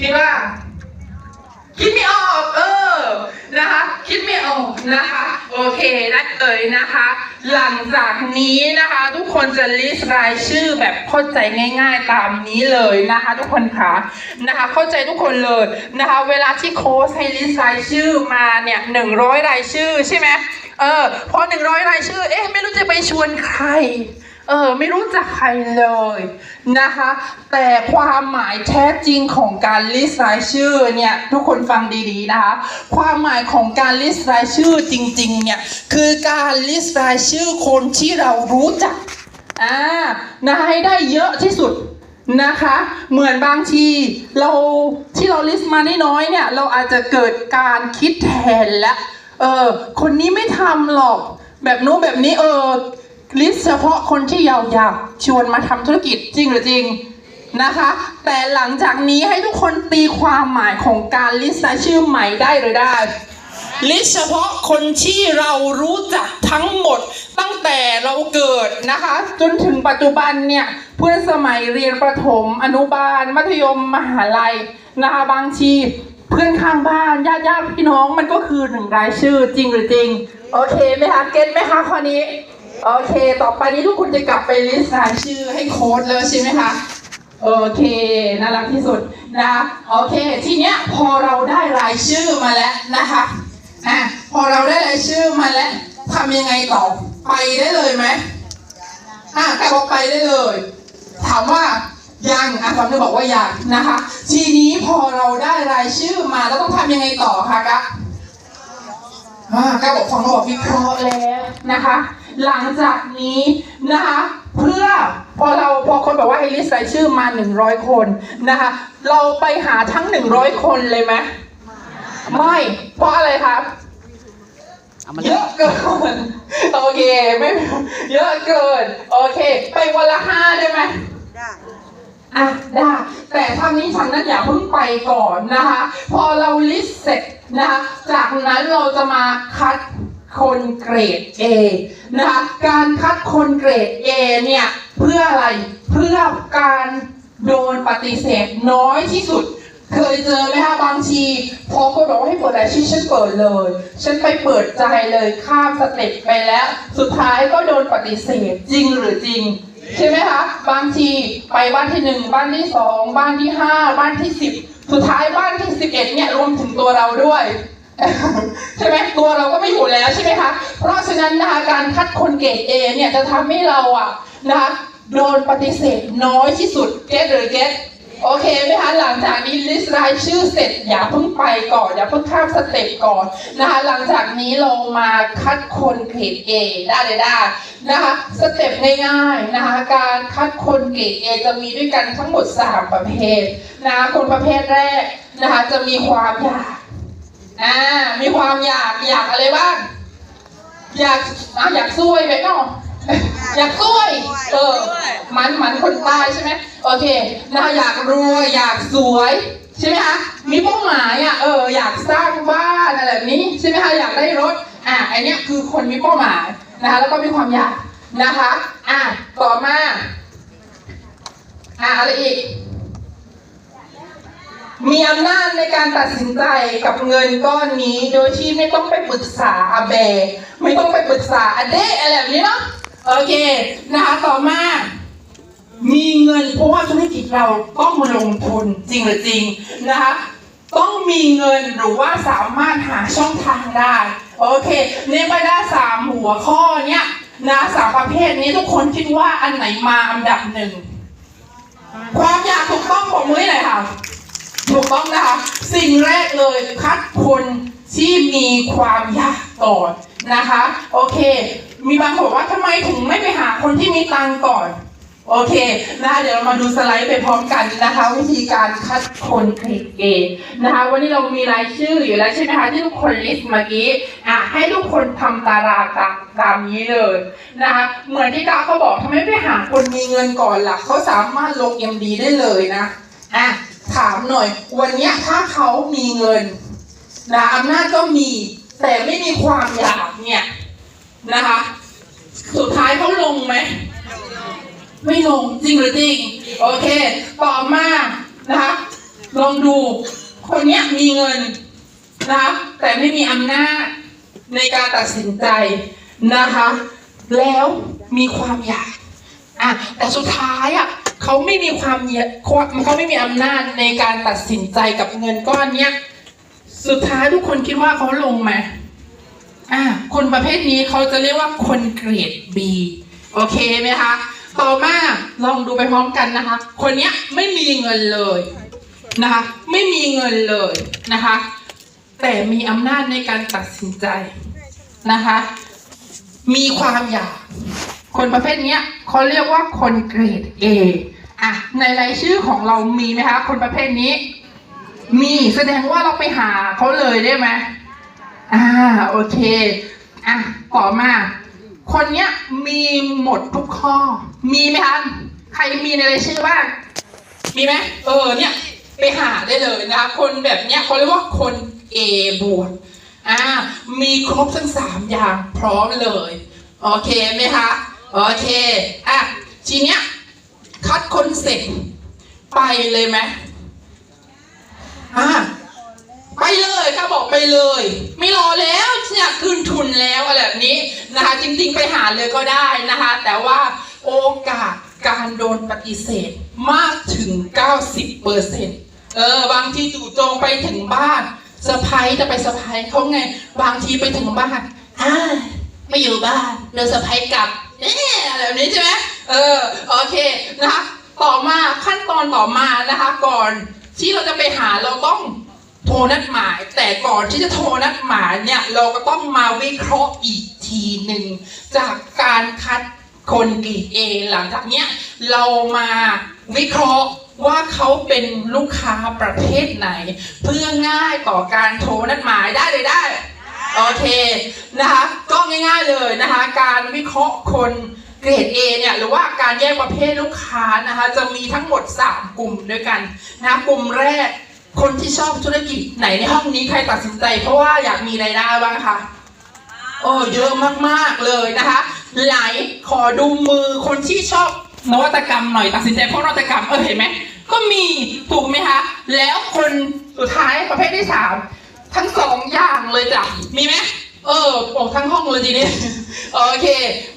คิดว่า คิดไม่ออกเออนะคะ คิดไม่ออกนะคะ โอเคได้เลยนะคะ หลังจากนี้นะคะ ทุกคนจะลิสต์รายชื่อแบบเข้าใจง่าย ๆ ตามนี้เลยนะคะ ทุกคนคะนะคะ เข้าใจทุกคนเลยนะคะ เวลาที่โค้ชให้ลิสต์รายชื่อมาเนี่ยหนึ่งร้อยรายชื่อใช่ไหมเออพอหนึ่งร้อยรายชื่อ เอ๊ะไม่รู้จะไปชวนใคร เออไม่รู้จักใครเลยนะคะ แต่ความหมายแท้จริงของการลิสต์รายชื่อเนี่ยทุกคนฟังดีๆนะคะ ความหมายของการลิสต์รายชื่อจริงๆเนี่ยคือการลิสต์รายชื่อคนที่เรารู้จักอ่านะให้ได้เยอะที่สุดนะคะ เหมือนบางทีเราที่เราลิสต์มาน้อยๆเนี่ยเราอาจจะเกิดการคิดแทนและเออคนนี้ไม่ทำหรอกแบบนู้นแบบนี้เออ ลิสต์เฉพาะคนที่เราอยากชวนมาทำธุรกิจจริงหรือจริงนะคะ แต่หลังจากนี้ให้ทุกคนตีความหมายของการลิสต์รายชื่อใหม่ได้หรือได้ลิสต์เฉพาะคนที่เรารู้จักทั้งหมดตั้งแต่เราเกิดนะคะ จนถึงปัจจุบันเนี่ยเพื่อนสมัยเรียนประถมอนุบาล มัธยมมหาลัยนะคะบางทีเพื่อนข้างบ้านญาติญาติพี่น้องมันก็คือหนึ่งรายชื่อจริงหรือจริง โอเคไหมคะเก็ตไหมคะข้อนี้ โอเค ต่อไปนี้ทุกคนจะกลับไปลิสต์รายชื่อให้โค้ดเลยใช่ไหมคะ โอเค น่ารักที่สุดนะ โอเค ทีเนี้ยพอเราได้รายชื่อมาแล้วนะคะอะพอเราได้รายชื่อมาแล้วทำยังไงต่อ ไปได้เลยไหมอะใครบอกไปได้เลย ถามว่ายังอะคำนึงบอกว่ายังนะคะ ทีนี้พอเราได้รายชื่อมาแล้วต้องทำยังไงต่อคะกะ อ่าก็บอกฟังระบบวิเคราะห์แล้วนะคะ หลังจากนี้นะคะ เพื่อพอเราพอคนบอกว่าให้ลิสต์รายชื่อมา 100 คนนะคะ เราไปหาทั้ง 100 คนเลยไหมไม่ เพราะอะไรครับเอามาเยอะเกิน โอเคไม่เยอะเกิน โอเค ไปวันละห้าได้ไหมได้ อะได้แต่ทางนี้ทางนั้นอย่าเพิ่งไปก่อนนะคะ พอเราลิสต์เสร็จนะคะจากนั้นเราจะมาคัดคนเกรด A นะคะการคัดคนเกรด A เนี่ยเพื่ออะไรเพื่อการโดนปฏิเสธน้อยที่สุด เคยเจอไหมคะบางทีพอคนบอกให้เปิดรายชื่อฉันเปิดเลย ฉันไปเปิดใจเลยข้ามสเต็ปไปแล้ว สุดท้ายก็โดนปฏิเสธจริงหรือจริง ใช่ไหมคะบางทีไปบ้านที่หนึ่งบ้านที่สองบ้านที่ห้าบ้านที่สิบสุดท้ายบ้านที่สิบเอ็ดเนี่ยรวมถึงตัวเราด้วยใช่ไหมตัวเราก็ไม่อยู่แล้วใช่ไหมคะเพราะฉะนั้นนะคะการคัดคนเกรดเอเนี่ยจะทำให้เราอะนะคะโดนปฏิเสธน้อยที่สุดเก็ตหรือเก็ต โอเคไหมคะหลังจากนี้ลิสต์รายชื่อเสร็จอย่าเพิ่งไปก่อนอย่าเพิ่งข้ามสเต็ปก่อนนะคะหลังจากนี้เรามาคัดคนเกรด A ได้เลยได้นะคะสเต็ปง่ายๆนะคะการคัดคนเกรด A จะมีด้วยกันทั้งหมด 3 ประเภทนะคะคนประเภทแรกนะคะจะมีความอยากอ่ามีความอยากอยากอะไรบ้างอยากอะอยากซวยไปเนาะ อยากซวย เออ มันมันคนตายใช่ไหมโอเคนะคะอยากรวยอยากสวยใช่ไหมคะ มีเป้าหมายอะ เออ อยากสร้างบ้านอะไรแบบนี้ใช่ไหมคะ อยากได้รถ อะไอเนี้ยคือคนมีเป้าหมายนะคะ แล้วก็มีความอยากนะคะ อะ ต่อมา อะอะไรอีก มีอำนาจในการตัดสินใจกับเงินก้อนนี้ โดยที่ไม่ต้องไปปรึกษาอาเบ ไม่ต้องไปปรึกษาอาเดอะไรแบบนี้เนาะ โอเคนะคะต่อมา มีเงินเพราะว่าธุรกิจเราต้องลงทุนจริงหรือจริงนะคะต้องมีเงินหรือว่าสามารถหาช่องทางได้โอเคในบรรดาสามหัวข้อเนี้ยนะสามประเภทนี้ทุกคนคิดว่าอันไหนมาอันดับหนึ่งความอยากถูกต้องบอกมือให้หน่อยค่ะถูกต้องนะคะ สิ่งแรกเลยคัดคนที่มีความอยากก่อน นะคะ โอเค มีบางคนบอกว่าทำไมถึงไม่ไปหาคนที่มีตังก่อน โอเคนะคะเดี๋ยวเรามาดูสไลด์ไปพร้อมกันนะคะ วิธีการคัดคนคลิกเกย์นะคะ วันนี้เรามีรายชื่ออยู่แล้วใช่ไหมคะที่ทุกคนลิสต์เมื่อกี้อะให้ทุกคนทำตารางตามตามนี้เลยนะคะ เหมือนที่กาเขาบอกทำไมไม่ไปหาคนมีเงินก่อนล่ะเขาสามารถลง MD ได้เลยนะอะถามหน่อย วันนี้ถ้าเขามีเงินนะอำนาจก็มี แต่ไม่มีความอยากเนี่ยนะคะ สุดท้ายเขาลงไหม ไม่ลงจริงหรือจริง โอเค ต่อมานะคะลองดู คนเนี้ยมีเงินนะคะแต่ไม่มีอำนาจในการตัดสินใจนะคะ แล้วมีความอยากอะแต่สุดท้ายอะเขาไม่มีความอยากเขาไม่มีอำนาจในการตัดสินใจกับเงินก้อนเนี้ย สุดท้ายทุกคนคิดว่าเขาลงไหมอะคนประเภทนี้เขาจะเรียกว่าคนเกรด B โอเคไหมคะ ต่อมาลองดูไปพร้อมกันนะคะ คนเนี้ยไม่มีเงินเลยนะคะ ไม่มีเงินเลยนะคะ แต่มีอำนาจในการตัดสินใจนะคะ มีความอยาก คนประเภทนี้เขาเรียกว่าคนเกรด A อะในรายชื่อของเรามีไหมคะ คนประเภทนี้ มีแสดงว่าเราไปหาเขาเลยได้ไหมอ่าโอเคอะต่อมา คนเนี้ยมีหมดทุกข้อ มีไหมคะใครมีในรายชื่อบ้างมีไหมเออเนี่ยไปหาได้เลยนะคะคนแบบเนี้ยเขาเรียกว่าคน A บวกอ่ามีครบทั้งสามอย่างพร้อมเลย โอเคไหมคะโอเคอะทีเนี้ยคัดคนเสร็จไปเลยไหม อ่าไปเลยค่ะบอกไปเลย ไม่รอแล้วเนี่ยคืนทุนแล้วอะไรแบบนี้นะคะ จริง ๆ ไปหาเลยก็ได้นะคะ แต่ว่าโอกาสการโดนปฏิเสธมากถึง 90เปอร์เซ็นต์เออบางทีจู่โจงไปถึงบ้านเซอร์ไพรส์จะไปเซอร์ไพรส์เขาไง บางทีไปถึงบ้านอ่าไม่อยู่บ้านเดินเซอร์ไพรส์กลับเอ๊ะอะไรแบบนี้ใช่ไหมเออโอเคนะคะต่อมาขั้นตอนต่อมานะคะก่อน ที่เราจะไปหาเราต้องโทรนัดหมาย แต่ก่อนที่จะโทรนัดหมายเนี่ยเราก็ต้องมาวิเคราะห์อีกทีหนึ่งจากการคัดคนกรีดเอหลังจากเนี้ยเรามาวิเคราะห์ว่าเขาเป็นลูกค้าประเภทไหน เพื่อง่ายต่อการโทรนัดหมายได้เลยได้โอเคนะคะก็ง่าย ๆเลยนะคะ การวิเคราะห์คน เกรด A เนี่ยหรือว่าการแยกประเภทลูกค้านะคะจะมีทั้งหมด 3 กลุ่มด้วยกันนะกลุ่มแรกคนที่ชอบธุรกิจไหนในห้องนี้ใครตัดสินใจ เพราะว่าอยากมีรายได้บ้างคะโอ้เยอะมากๆเลยนะคะ ไหลขอดูมือคนที่ชอบนวัตกรรมหน่อยตัดสินใจเพราะนวัตกรรมเออเห็นไหมก็มีถูกไหมคะ แล้วคนสุดท้ายประเภทที่สามทั้งสองอย่างเลยจ้ะมีไหมเออโอ้ทั้งห้องเลยทีนี้ โอเค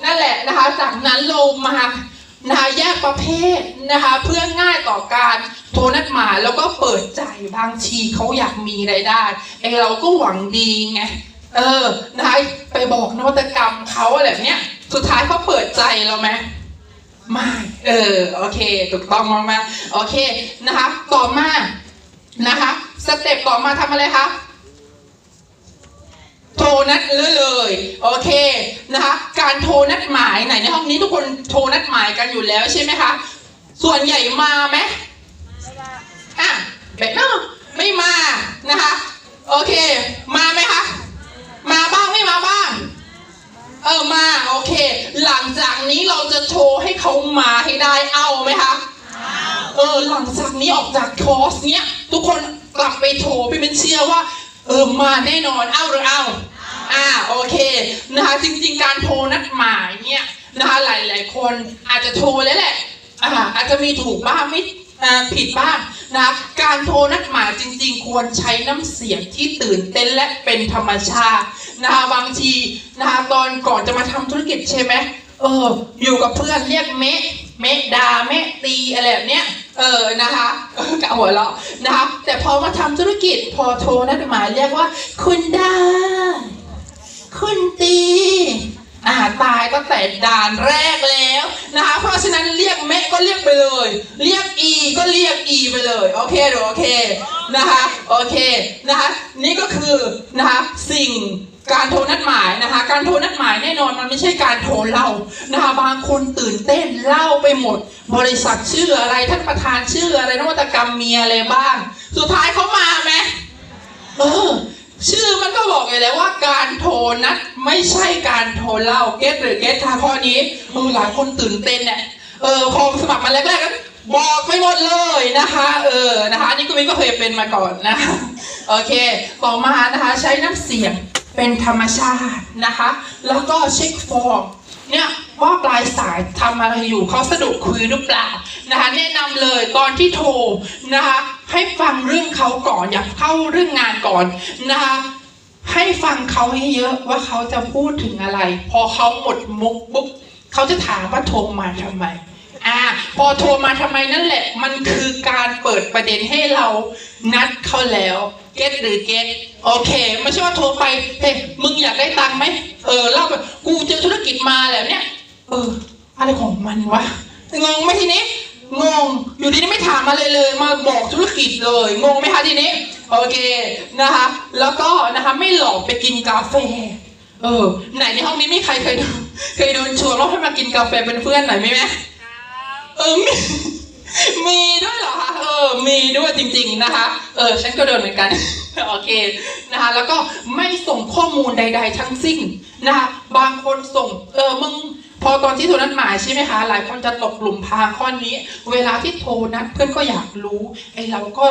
นั่นแหละนะคะ จากนั้นลงมานะคะแยกประเภทนะคะ เพื่อง่ายต่อการโทรนัดหมายแล้วก็เปิดใจบางทีเขาอยากมีรายได้ไอเราก็หวังดีไงเออนะคะไปบอกนวัตกรรมเขาอะไรแบบเนี้ยสุดท้ายเขาเปิดใจเราไหมไม่เออโอเคถูกต้องมากๆโอเคนะคะ ต่อมานะคะ สเต็ปต่อมาทำอะไรคะโทรนัดเลยเลย โอเคนะคะ การโทรนัดหมายไหนในห้องนี้ทุกคนโทรนัดหมายกันอยู่แล้วใช่ไหมคะ ส่วนใหญ่มาไหมอะแบบนั้นไม่มานะคะ โอเค มาไหมคะ มาบ้างไม่มาบ้าง เออมาโอเค หลังจากนี้เราจะโชว์ให้เขามาให้ได้เอาไหมคะเออหลังจากนี้ออกจากคอร์สเนี้ยทุกคนกลับไปโทรพี่เป็นเชื่อว่า เออมาแน่นอน เอาหรือเอาอ่า โอเคนะคะจริงๆการโทรนัดหมายเนี่ยนะคะหลายๆคนอาจจะโทรแล้วแหละอาจจะมีถูกบ้างไม่ผิดบ้างนะคะการโทรนัดหมายจริง ๆ ควรใช้น้ำเสียงที่ตื่นเต้นและเป็นธรรมชาตินะคะบางทีนะคะตอนก่อนจะมาทำธุรกิจใช่ไหมเอออยู่กับเพื่อนเรียกเมะเมะดาเมะตีอะไรแบบเนี้ยเออนะคะกะหัวเราะนะคะแต่พอมาทำธุรกิจพอโทรนัดหมายเรียกว่าคุณดา คุณตี อ่าตายตั้งแต่ด่านแรกแล้วนะคะ เพราะฉะนั้นเรียกแม่ก็เรียกไปเลย เรียกอีก็เรียกอีไปเลย โอเคหรือโอเคนะคะโอเคนะคะนี่ก็คือนะคะสิ่งการโทรนัดหมายนะคะ การโทรนัดหมายแน่นอนมันไม่ใช่การโทรเล่านะคะบางคนตื่นเต้นเล่าไปหมด บริษัทชื่ออะไรท่านประธานชื่ออะไรนวัตกรรมมีอะไรบ้าง สุดท้ายเขามาไหมเออชื่อมันก็บอกอยู่แล้วว่า ทรนัดไม่ใช่การโทรเล่าเก็ตหรือเก็ตค่ะข้อนี้เออหลายคนตื่นเต้นเนี่ยเออพอสมัครมาแรกๆก็บอกไม่หมดเลยนะคะ เออนะคะอันนี่ก็มินก็เคยเป็นมาก่อนนะคะโอเค ต่อมานะคะใช้น้ำเสียงเป็นธรรมชาตินะคะ แล้วก็เช็คฟอร์มเนี่ยว่าปลายสายทำอะไรอยู่เขาสะดวกคุยหรือเปล่านะคะ แนะนำเลยตอนที่โทรนะคะ ให้ฟังเรื่องเขาก่อนอย่าเข้าเรื่องงานก่อนนะคะ ให้ฟังเขาให้เยอะว่าเขาจะพูดถึงอะไร พอเขาหมดมุกปุ๊บเขาจะถามว่าโทรมาทำไม อ่า พอโทรมาทำไมนั่นแหละ มันคือการเปิดประเด็นให้เรานัดเขาแล้ว เก็ตหรือเก็ตโอเค ไม่ใช่ว่าโทรไปเฮ้ยมึงอยากได้ตังค์ไหมเออเล่าไปกูเจอธุรกิจมาแล้วเนี่ย เออ อะไรของมันวะงงไหมทีนี้งงอยู่ดีๆไม่ถามอะไรเลย มาบอกธุรกิจเลย งงไหมคะทีนี้ โอเคนะคะ แล้วก็นะคะไม่หลอกไปกินกาแฟ เออ ไหนในห้องนี้มีใครเคยโดนเคยโดนชวนว่าให้มากินกาแฟเป็นเพื่อนหน่อยไหมแม่เออมีมีด้วยเหรอคะเออ มีด้วยจริง ๆนะคะ เออ ฉันก็โดนเหมือนกัน โอเคนะคะ แล้วก็ไม่ส่งข้อมูลใด ๆ ทั้งสิ้นนะคะ บางคนส่ง เออ มึง พอตอนที่โทรนัดหมายใช่ไหมคะ หลายคนจะตกหลุมพรางข้อนี้ เวลาที่โทรนัดเพื่อนก็อยากรู้ไอ้เราก็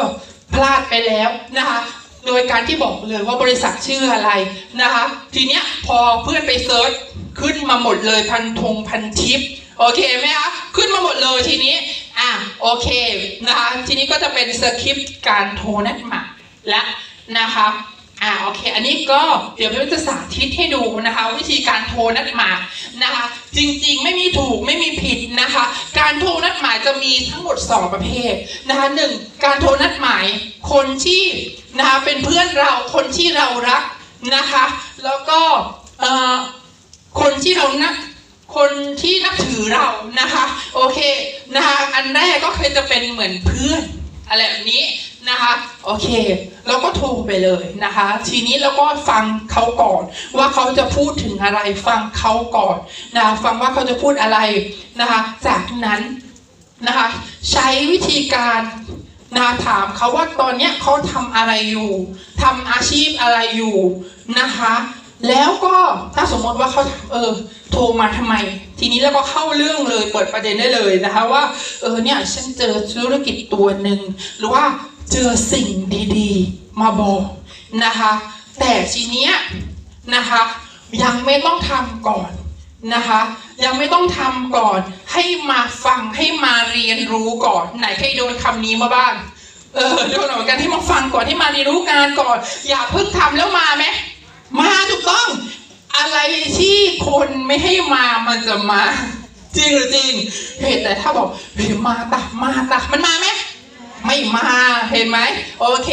พลาดไปแล้วนะคะโดยการที่บอกเลยว่าบริษัทชื่ออะไรนะคะ ทีเนี้ยพอเพื่อนไปเซิร์ชขึ้นมาหมดเลยพันธงพันทิปโอเคไหมคะขึ้นมาหมดเลยทีนี้อะโอเคนะคะทีนี้ก็จะเป็นสคริปต์การโทรนัดหมายและนะคะ อ่าโอเค อันนี้ก็เดี๋ยวพี่จะสาธิตให้ดูนะคะ วิธีการโทรนัดหมายนะคะ จริงๆไม่มีถูกไม่มีผิดนะคะ การโทรนัดหมายจะมีทั้งหมด 2 ประเภทนะคะหนึ่งการโทรนัดหมายคนที่นะคะเป็นเพื่อนเราคนที่เรารักนะคะ แล้วก็เอ่อคนที่เรานักคนที่นับถือเรานะคะ โอเคนะคะอันแรกก็เคยจะเป็นเหมือนเพื่อนอะไรแบบนี้ นะคะโอเคเราก็โทรไปเลยนะคะ ทีนี้เราก็ฟังเขาก่อนว่าเขาจะพูดถึงอะไรฟังเขาก่อนนะฟังว่าเขาจะพูดอะไรนะคะ จากนั้นนะคะใช้วิธีการนะคะถามเขาว่าตอนเนี้ยเขาทำอะไรอยู่ทำอาชีพอะไรอยู่นะคะแล้วก็ถ้าสมมติว่าเขาเออโทรมาทำไม ทีนี้แล้วก็เข้าเรื่องเลยเปิดประเด็นได้เลยนะคะว่าเออเนี่ยฉันเจอธุรกิจตัวหนึ่งหรือว่า เจอสิ่งดีๆ มาบอกนะคะ แต่ทีเนี้ยนะคะ ยังไม่ต้องทำก่อนนะคะ ยังไม่ต้องทำก่อนให้มาฟังให้มาเรียนรู้ก่อน ไหนใครโดนคำนี้มาบ้างเออโดนเหมือนกันให้มาฟังก่อนให้มาเรียนรู้งานก่อน อย่าเพิ่งทำแล้วมาไหมมาถูกต้อง อะไรที่คนไม่ให้มามันจะมา จริงหรือจริงเห็นแต่ถ้าบอกเฮ้ยมาตะมาตะมันมาไหม ไม่มาเห็นไหมโอเค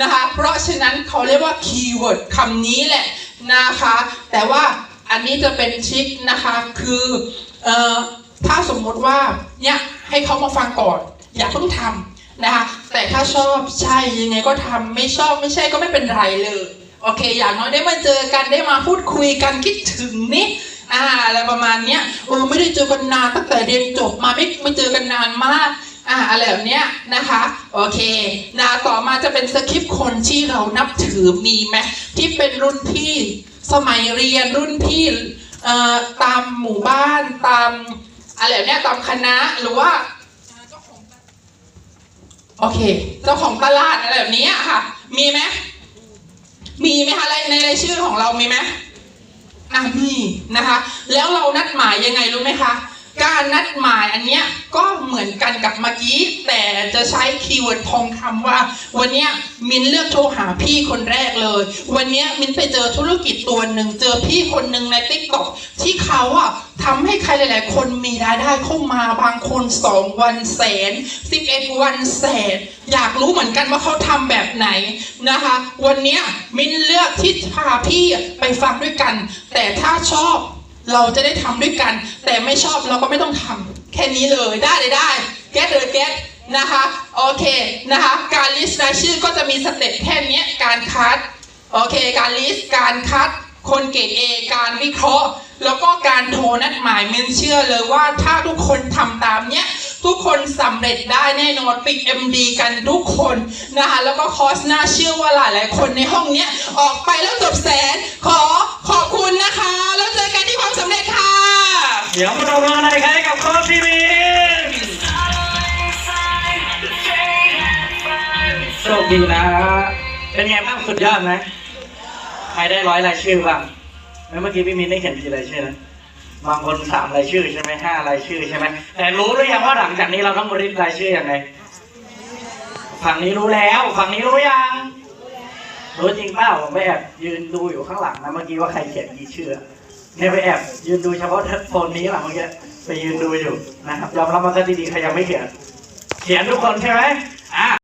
นะคะเพราะฉะนั้นเขาเรียกว่าคีย์เวิร์ดคำนี้แหละนะคะ แต่ว่าอันนี้จะเป็นชิคนะคะคือเอ่อถ้าสมมติว่าเนี่ยให้เขามาฟังก่อน อย่าเพิ่งทำนะคะแต่ถ้าชอบใช่ยังไงก็ทำไม่ชอบไม่ใช่ก็ไม่เป็นไรเลยโอเค อย่างน้อยได้มาเจอกันได้มาพูดคุยกันคิดถึงนี่อ่าอะไรประมาณเนี้ยเออไม่ได้เจอกันนานตั้งแต่เรียนจบมาไม่ไม่เจอกันนานมาก อ่าอะไรแบบเนี้ยนะคะ โอเคนะต่อมาจะเป็นสคริปต์คนที่เรานับถือมีไหมที่เป็นรุ่นพี่สมัยเรียนรุ่นพี่เอ่อตามหมู่บ้านตามอะไรแบบเนี้ยตามคณะหรือว่าโอเค เจ้าของตลาดอะไรแบบนี้อะค่ะ มีไหมมีไหมคะในในรายชื่อของเรามีไหมอะมีนะคะ แล้วเรานัดหมายยังไงรู้ไหมคะ การนัดหมายอันเนี้ยก็เหมือนกันกับเมื่อกี้ แต่จะใช้คีย์เวิร์ดทองคำว่า วันเนี้ยมินเลือกโทรหาพี่คนแรกเลย วันเนี้ยมินไปเจอธุรกิจตัวหนึ่งเจอพี่คนหนึ่งในติ๊กต็อกที่เขาอะทำให้ใครหลาย ๆ คนมีรายได้เข้ามาบางคนสองวันแสนสิบเอ็ดวันแสนอยากรู้เหมือนกันว่าเขาทำแบบไหนนะคะ วันนี้มินเลือกที่พาพี่ไปฟังด้วยกัน แต่ถ้าชอบ เราจะได้ทำด้วยกัน แต่ไม่ชอบเราก็ไม่ต้องทำแค่นี้เลยได้เลยได้แก๊สเลยแก๊สนะคะโอเคนะคะการลิสต์รายชื่อก็จะมีสเต็ปแค่นี้การคัดโอเคการลิสต์การคัดคนเกรดเอการวิเคราะห์ แล้วก็การโทรนัดหมายมินเชื่อเลยว่าถ้าทุกคนทำตามเนี้ย ทุกคนสำเร็จได้แน่นอนปิด MD กันทุกคนนะคะแล้วก็คอร์สหน้าเชื่อว่าหลายๆคนในห้องเนี้ยออกไปแล้วจบแสน ขอขอบคุณนะคะ แล้วเจอกันที่ความสำเร็จค่ะ เดี๋ยวมาดูงานอะไรครับกับโค้ชทีวีโชคดีนะ เป็นไงบ้างสุดยอดไหมใครได้ร้อยรายชื่อบ้างแล้วเมื่อกี้พี่มินได้เห็นกี่รายชื่อนะ บางคนสามรายชื่อใช่ไหมห้ารายชื่อใช่ไหมแต่รู้หรือยังว่าหลังจากนี้เราต้องริบรายชื่อยังไงฝั่งนี้รู้แล้วฝั่งนี้รู้ยังรู้จริงเปล่าผมไปแอบยืนดูอยู่ข้างหลังนะเมื่อกี้ว่าใครเขียนกี่ชื่อเนี่ยไปแอบยืนดูเฉพาะโฟนนี้หลังเมื่อกี้ไปยืนดูอยู่นะครับยอมรับมาซะดีๆใครยังไม่เขียน เขียนทุกคนใช่ไหมอะ